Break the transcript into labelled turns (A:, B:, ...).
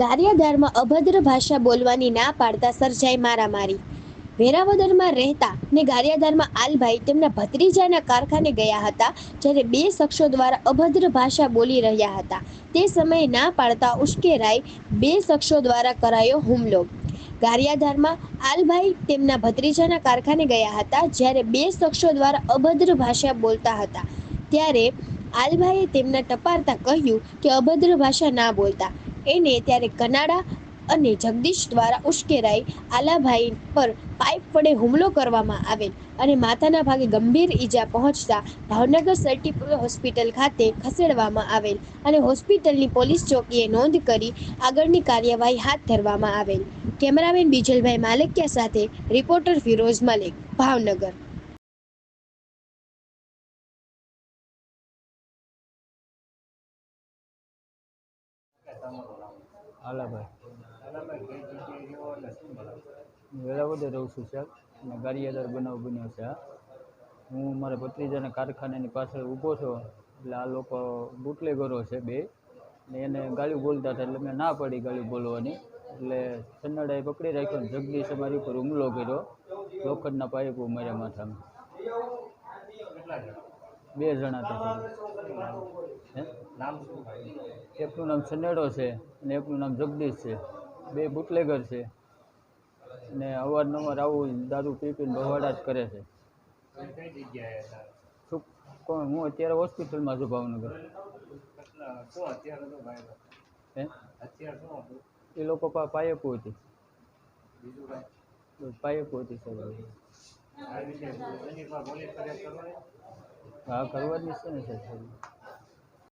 A: ગારિયાધારમાં અભદ્ર ભાષા બોલવાની ના પાડતા સર્જાઈ મારામારી. વેરાવદરમાં રહેતા ને ગારિયાધારમાં આલભાઈ તેમના ભત્રીજાના કારખાને ગયા હતા, જ્યારે બે શખ્સો દ્વારા અભદ્ર ભાષા બોલી રહ્યા હતા. તે સમયે ના પાડતા ઉશ્કેરાઈ બે શખ્સો દ્વારા કરાયો હુમલો. ગારિયાધારમાં આલભાઈ તેમના ભત્રીજાના કારખાને ગયા હતા, જ્યારે બે શખ્સો દ્વારા અભદ્ર ભાષા બોલતા હતા. ત્યારે આલભાઈએ તેમના ટપારતા કહ્યું કે અભદ્ર ભાષા ના બોલતા. એને ત્યારે કનાડા અને જગદીશ દ્વારા ઉશ્કેરાઈ આલાભાઈ પર પાઇપ વડે હુમલો કરવામાં આવેલ અને માથાના ભાગે ગંભીર ઈજા પહોંચતા ભાવનગર સર્ટિફિકેટ હોસ્પિટલ ખાતે ખસેડવામાં આવેલ અને હોસ્પિટલની પોલીસ ચોકીએ નોંધ કરી આગળની કાર્યવાહી હાથ ધરવામાં આવેલ. કેમેરામેન બીજલભાઈ માલિકિયા સાથે રિપોર્ટર ફિરોઝ મલિક, ભાવનગર.
B: હાલાભાઈ વેરાવદર રહું છું સાહેબ. અને ગારિયાદાર બનાવ બન્યો છે આ હું મારા ભત્રીજાના કારખાનાની પાછળ ઊભો છો. એટલે આ લોકો બુટલેગરો છે બે. ને એને ગાળ્યું બોલતા હતા એટલે મેં ના પાડી ગાળ્યું બોલવાની. એટલે સન્નાડાએ પકડી રાખ્યો ને જગદીશ અમારી ઉપર હુમલો કર્યો. લોખંડના પાઇપો માર્યા માથામાં. બે જણા હતા. એકનું નામ સનેડો છે અને એકનું નામ જગદીશ છે. બે બુટલેગર છે. અને અવારનવાર આવું દારૂ પી પીને બવાડા જ કરે છે. કોણ? હું અત્યારે હોસ્પિટલમાં છું ભાવનગર. એ લોકો પા પાયપો હતી. પાયપો હતી સર હા કરવાની છે ને સર